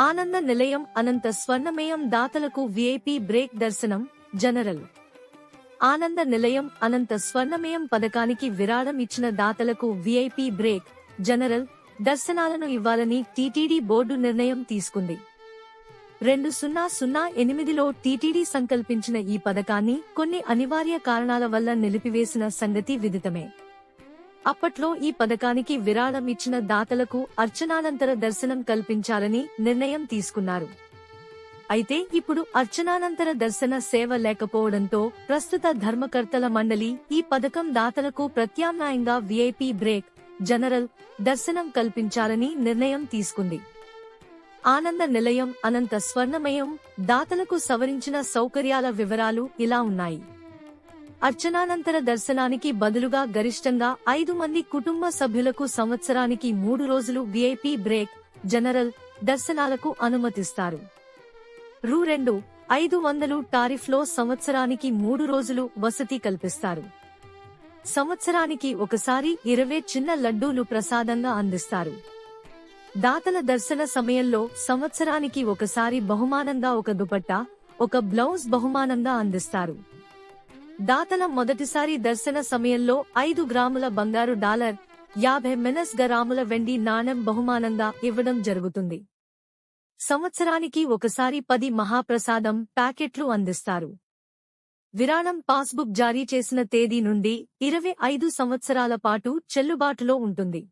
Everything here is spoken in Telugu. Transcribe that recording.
ఆనంద నిలయం అనంత స్వర్ణమయం దాతలకు విఐపి బ్రేక్ దర్శనం జనరల్. ఆనంద నిలయం అనంత స్వర్ణమయం పథకానికి విరాళం ఇచ్చిన దాతలకు V I P break general. దర్శనాలను ఇవ్వాలని టీటీడీ బోర్డు నిర్ణయం తీసుకుంది. రెండు సున్నా సున్నా ఎనిమిదిలో టీటీడీ సంకల్పించిన ఈ పథకాన్ని కొన్ని అనివార్య కారణాల వల్ల నిలిపివేసిన సంగతి విదితమే. అప్పట్లో ఈ పథకానికి విరాళం ఇచ్చిన దాతలకు అర్చనానంతర దర్శనం కల్పించాలని నిర్ణయం తీసుకున్నారు. అయితే ఇప్పుడు అర్చనానంతర దర్శన సేవ లేకపోవడంతో ప్రస్తుత ధర్మకర్తల మండలి ఈ పథకం దాతలకు ప్రత్యామ్నాయంగా విఐపి బ్రేక్ జనరల్ దర్శనం కల్పించాలని నిర్ణయం తీసుకుంది. ఆనంద నిలయం అనంత స్వర్ణమయం దాతలకు సవరించిన సౌకర్యాల వివరాలు ఇలా ఉన్నాయి. అర్చనానంతర దర్శనానికి బదులుగా గరిష్టంగా ఐదు మంది కుటుంబ సభ్యులకు సంవత్సరానికి మూడు రోజులు విఐపి బ్రేక్ జనరల్ దర్శనాలకు అనుమతిస్తారు. రూ రెండు ఐదు వందలు టారిఫ్లో సంవత్సరానికి మూడు రోజులు వసతి కల్పిస్తారు. సంవత్సరానికి ఒకసారి ఇరవై చిన్న లడ్డూలు ప్రసాదంగా అందిస్తారు. దాతల దర్శన సమయంలో సంవత్సరానికి ఒకసారి బహుమానంగా ఒక దుపట్టా ఒక బ్లౌజ్ బహుమానంగా అందిస్తారు. దాతల మొదటిసారి దర్శన సమయంలో ఐదు గ్రాముల బంగారు డాలర్ యాభై మెనస్ గ్రాముల వెండి నాణెం బహుమానంగా ఇవ్వడం జరుగుతుంది. సంవత్సరానికి ఒకసారి పది మహాప్రసాదం ప్యాకెట్లు అందిస్తారు. విరాళం పాస్బుక్ జారీ చేసిన తేదీ నుండి ఇరవై ఐదు సంవత్సరాల పాటు చెల్లుబాటులో ఉంటుంది.